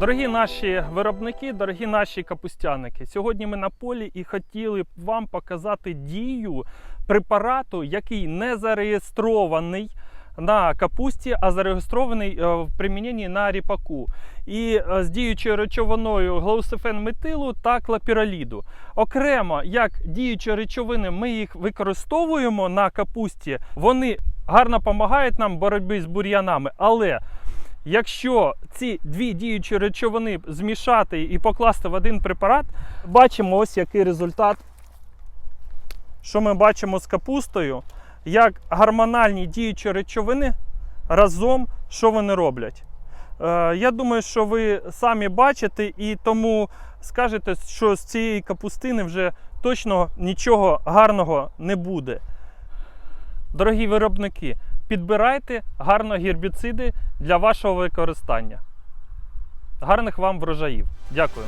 Дорогі наші виробники, дорогі наші капустяники, сьогодні ми на полі і хотіли б вам показати дію препарату, який не зареєстрований на капусті, а зареєстрований е, в приміненні на ріпаку. І е, з діючою речовиною глаусифен метилу та клапіраліду. Окремо, як діючі речовини, ми їх використовуємо на капусті, вони гарно допомагають нам в боротьбі з бур'янами. Але Якщо ці дві діючі речовини змішати і покласти в один препарат, бачимо ось який результат. Що ми бачимо з капустою, як гормональні діючі речовини разом що вони роблять. Е, я думаю, що ви самі бачите, і тому скажете, що з цієї капустини вже точно нічого гарного не буде. Дорогі виробники, підбирайте гарно гербіциди для вашого використання. Гарних вам врожаїв. Дякую.